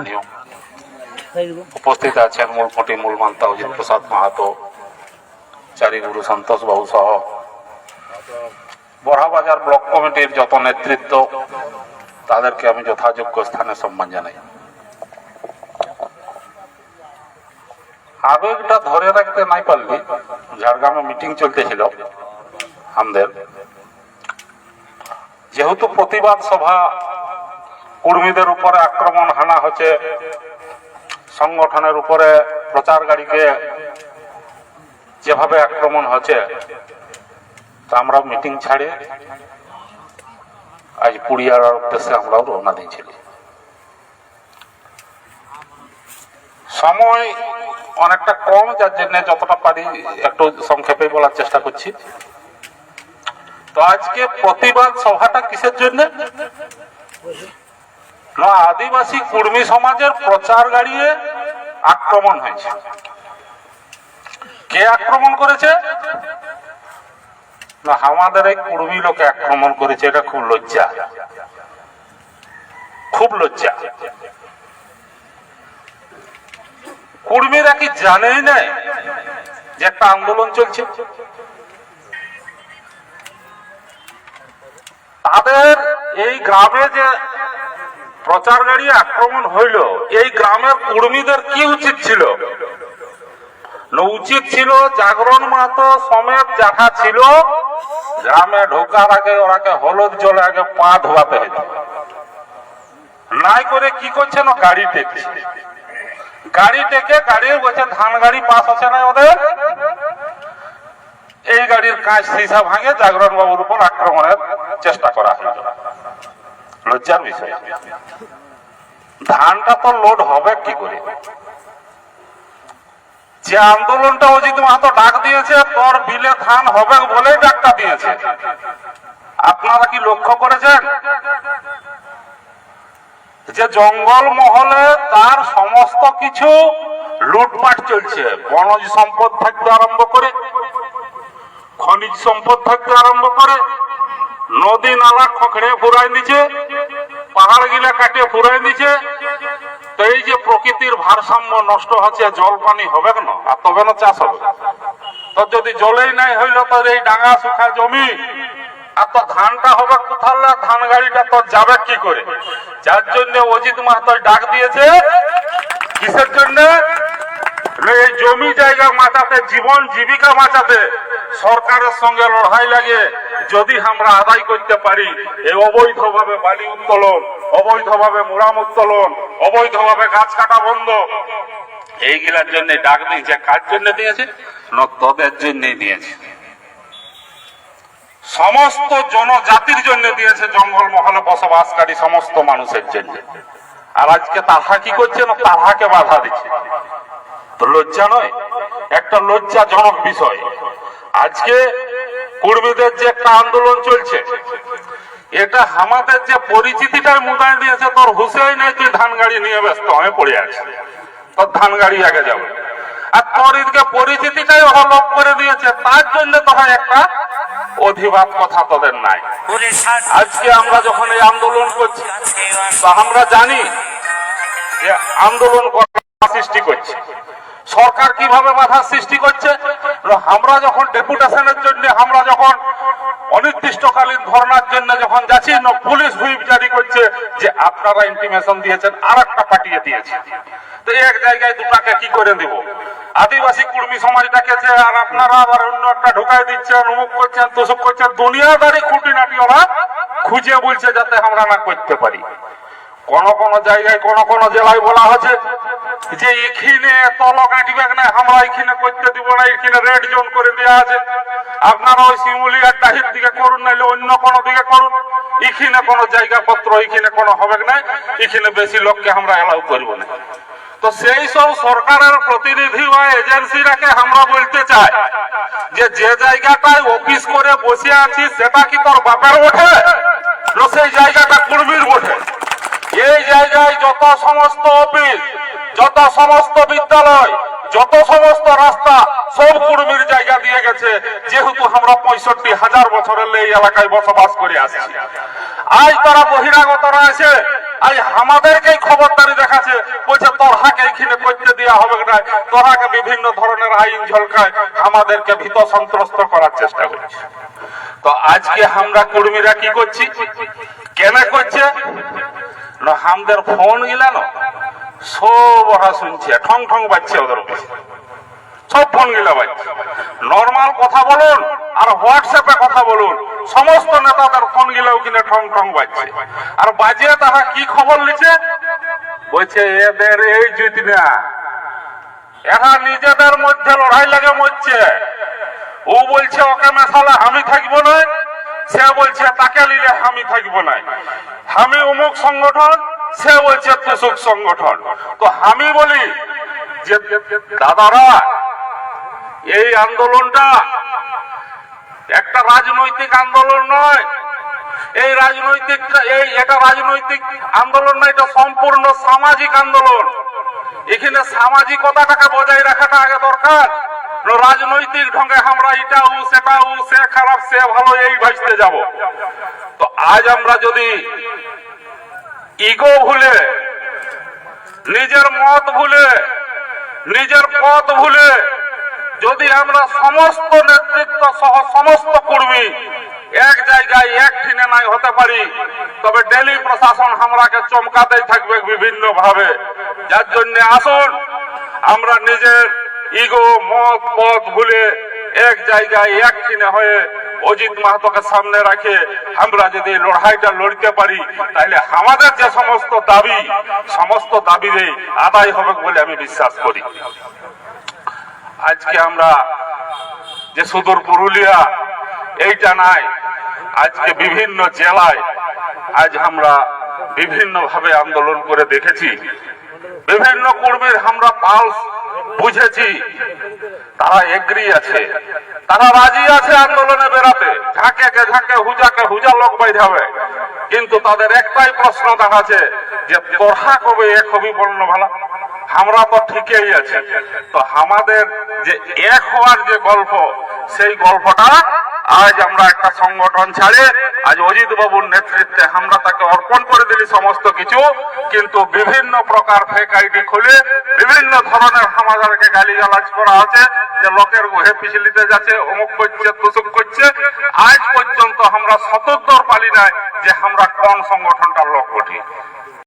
স্থানীয় উপস্থিত আছেন মূলপটি মূলমান্তা অজিত প্রসাদ মাহাতো চারিগুরু সন্তোষ বাবু সহ। বড়াবাজার ব্লক কমিটির যত নেতৃত্ব তাদেরকে আমি যথাযোগ্য স্থানে সম্মান জানাই। আবেগটা ধরে রাখতে নাই পারলি ঝাড়গ্রামে মিটিং চলতেছিল আমাদের। যেহেতু প্রতিবাদ সভা কর্মীদের উপরে আক্রমণ হানা হচ্ছে, সংগঠনের উপরে প্রচার গাড়িকে যেভাবে আক্রমণ হচ্ছে, তা আমরা মিটিং ছাড়ে আজ পুড়িয়ার উদ্দেশ্যে আমরাও রওনা দিয়েছিলি সময় অনেকটা কম, যার জন্য যতটা পারি একটু সংক্ষেপে বলার চেষ্টা করছি। তো আজকে প্রতিবাদ সভাটা কিসের জন্য? না আদিবাসী কর্মী সমাজের প্রচার গাড়িয়ে আক্রমণ হয়েছে। কে আক্রমণ করেছে? না, আমাদের এই কুর্মী লোকে আক্রমণ করেছে, এটা খুব লজ্জা। খুব লজ্জা। কুর্মীরা কি জানেই না যে একটা আন্দোলন চলছে? তাদের এই গ্রামে যে প্রচার গাড়ি আক্রমণ হইল। এই গ্রামের কর্মীদের কি উচিত ছিল? উচিত ছিল জাগরণ মাহাতো সমেত যাহা ছিল, গ্রামে ঢোকার আগে ওরাকে হলুদ জলে আগে পা ধোয়াতে হইত। নাই করে কি করছে না গাড়ি টেকছে? গাড়ি টেকে গাড়ি বলছে, ধান গাড়ি পাস হচ্ছে না ওদের? এই গাড়ির কাঁচ সীসা ভাঙে জাগরণ বাবুর উপর আক্রমণের চেষ্টা করা হইল। লজ্জার বিষয়। ধানটা তো লোড হবে কি করে? যে আন্দোলনটা অজিত মাহাতো ডাক দিয়েছে, তোর বিলে ধান হবে বলেই ডাকটা দিয়েছে। আপনারা কি লক্ষ্য করেছেন? যে জঙ্গল মহলে তার সমস্ত কিছু লুটপাট চলছে। বনজ সম্পদ থাকতে আরম্ভ করে, খনিজ সম্পদ থাকতে আরম্ভ করে নদী নালা খখড়ে ফুরাই দিছে পাহাড় গিলা কাটে ফুরাই দিছে তো এই যে প্রকৃতির ভারসাম্য নষ্ট হচ্ছে, জল পানি হবে কেন? আর তবে না চাষ হবে। তো যদি জলেই নাই হইল তো এই ডাঙা সুখা জমি। আর তো ধানটা হবে কোথাও ধান গাড়িটা তো যাবে কি করে? যার জন্য অজিত মাহাতো ডাক দিয়েছে, কিসের জন্য? এই জমি জায়গা বাঁচাতে জীবন জীবিকা বাঁচাতে সরকারের সঙ্গে লড়াই লাগে। যদি আমরা আদায় করতে পারি এই অবৈধভাবে বালি উত্তোলন, অবৈধভাবে মুরাম উত্তোলন, অবৈধভাবে গাছ কাটা বন্ধ। এইগুলার জন্য ডাক দিয়েছে। কার জন্য দিয়েছে? না জন্যই দিয়েছে। সমস্ত জনজাতির জন্য দিয়েছে জঙ্গল মহলে বসবাসকারী সমস্ত মানুষের জন্য। আর আজকে তাহা কি করছে? না তাহাকে বাধা দিচ্ছে। লজ্জা নয়? একটা লজ্জাজনক বিষয়। আজকে কর্মীদের যে একটা আন্দোলন চলছে, এটা আমাদের যে পরিচিতিটার মুদায় দিয়েছে, তোর হুসেই নাই তুই ধান গাড়ি নিয়ে ব্যস্ত হয়ে পড়ে আছে। তোর ধান গাড়ি আগে যাবে। আর তোর এদিকে পরিচিতিটাই অলোপ করে দিয়েছে, তার জন্য তোরা একটা অধিবাদ কথা তোদের নাই। আজকে আমরা যখন এই আন্দোলন করছি, তো আমরা জানি যে আন্দোলন সৃষ্টি করছে। সরকার কীভাবে বাধা সৃষ্টি করছে? আমরা যখন ডেপুটেশনের জন্য, আমরা যখন অনির্দিষ্টকালীন ধর্নার জন্য যখন যাচ্ছি পুলিশ হুইপ জারি করছে যে আপনারা ইন্টিমেশন দিয়েছেন আর একটা পাঠিয়ে দিয়েছে। তো এক জায়গায় দুটাকে কি করে দিব? আদিবাসী কুর্মী সমাজ ডাকেছে, আর আপনারা আবার অন্য একটা ঢুকাই দিচ্ছেন, অমুক করছেন তোসব করছেন। দুনিয়াদারি খুঁটিনাটি ওরা খুঁজে বলছে যাতে আমরা না করতে পারি। কোন কোন জায়গায় কোন কোন জেলায় বলা হচ্ছে যে এখানে এত লোক না, আমরা এখানে করতে দিব না, এখানে রেড জোন করে দেওয়া আছে। আপনারা ওই শিমুলি আর ডাহির দিকে করুন নাহলে অন্য কোন দিকে করুন। এখানে কোনো জায়গা পত্র, এখানে কোনো হবে না এখানে বেশি লোককে আমরা এলাও করব না। তো সেই সব সরকারের প্রতিনিধি বা এজেন্সিরাকে আমরা বলতে চাই যে যে জায়গাটায় অফিস করে বসে আছি, সেটা কি তোর বাপের ওঠে সেই জায়গাটা কুর্মীর ওঠে এই জায়গায় যত সমস্ত অফিস যত সমস্ত বিদ্যালয়, যত সমস্ত রাস্তা সব কুর্মীর জায়গা দিয়ে গেছে। যেহেতু আমরা পঁয়ষট্টি হাজার বছরের এই এলাকায় বসবাস করে আসছি। আজ তারা বহিরাগতরা আছে আজ আমাদেরকেই খবরদারি দেখাচ্ছে। বলছে, তোরহাকে এইখানে করতে দেওয়া হবে না। তোরহাকে বিভিন্ন ধরনের আইন ঝলকায় আমাদেরকে ভীত সন্ত্রস্ত করার চেষ্টা করছে। তো আজকে আমরা কর্মীরা কি করছি? কেন করছে? না আমাদের ফোন গিলান। সব ওরা শুনছে, ঠং ঠং বাজছে ওদের সব ফোন গিলা বাজছে। নর্মাল কথা বলুন আর হোয়াটসঅ্যাপে কথা বলুন, সমস্ত নেতাদের ফোন গিলাও কিনে ঠং ঠং বাজছে। আর বাজিয়ে তারা কি খবর লিছে বলছে, এদের এই জিত না। এরা নিজেদের মধ্যে লড়াই লাগে মরছে। ও বলছে, ওকে মেশালে আমি থাকব না। সে বলছে, তাকে নিলে আমি থাকব না। আমি অমুক সংগঠন সে বলছে তুসুক সংগঠন। তো আমি বলি যে, দাদারা, এই আন্দোলনটা একটা রাজনৈতিক আন্দোলন নয়। এই রাজনৈতিক এই এটা রাজনৈতিক আন্দোলন নয়, এটা সম্পূর্ণ সামাজিক আন্দোলন। এখানে সামাজিকতাটাকে বজায় রাখাটা আগে দরকার। রাজনৈতিক ঢঙ্গে আমরা এটা ও সেটা ও সে খারাপ সে ভালো এই ভাসতে যাব। তো আজ আমরা যদি ইগো ভুলে, নিজের মত ভুলে, নিজের পথ ভুলে, যদি আমরা সমস্ত নেতৃত্ব সহ সমস্ত কর্মী এক জায়গায় এক ঠিনে নাই হতে পারি, তবে ডেলি প্রশাসন আমরাকে চমকাতেই থাকবে বিভিন্ন ভাবে যার জন্য আসুন, আমরা নিজের ইগো, মত, পথ ভুলে এক জায়গায় এক ঠিনে হয়ে অজিত মাহাতোকে সামনে রাখে আমরা যদি লড়াইটা লড়তে পারি, তাহলে আমাদের যে সমস্ত দাবি, সমস্ত দাবিরে আদায় হবে বলে আমি বিশ্বাস করি। আজকে আমরা যে সুদূর পুরুলিয়া, এইটা নাই, আজকে বিভিন্ন জেলায় আজ আমরা বিভিন্ন ভাবে আন্দোলন করে দেখেছি। বিভিন্ন কর্মীর আমরা পালস বুঝেছি। তারা এগ্রি আছে। তারা রাজি আছে আন্দোলনে বেরাতে ঝাঁকে কে ঝাঁকে হুজাকে হুজা লোক বাইধাবে কিন্তু তাদের একটাই প্রশ্ন দেখাচ্ছে যে পড়া কবে এক হবি বর্ণ ভালা আমরা তো ঠিকই আছি। তো আমাদের যে এক হওয়ার যে গল্প, সেই গল্পটা আজ আমরা একটা সংগঠন ছাড়ে আজ অজিত বাবুর নেতৃত্বে আমরা তাকে অর্পণ করে দিলি সমস্ত কিছু। কিন্তু বিভিন্ন প্রকার ফেক আইডি খুলে বিভিন্ন ধরনের আমাদেরকে গালিগালাজ করা আছে, যে লোকের গুহে পিছলিতে যাচ্ছে, অমুক করছে, তুসুক করছে। আজ পর্যন্ত আমরা সতর্কর পালি নাই যে আমরা কোন সংগঠনটার লোক উঠি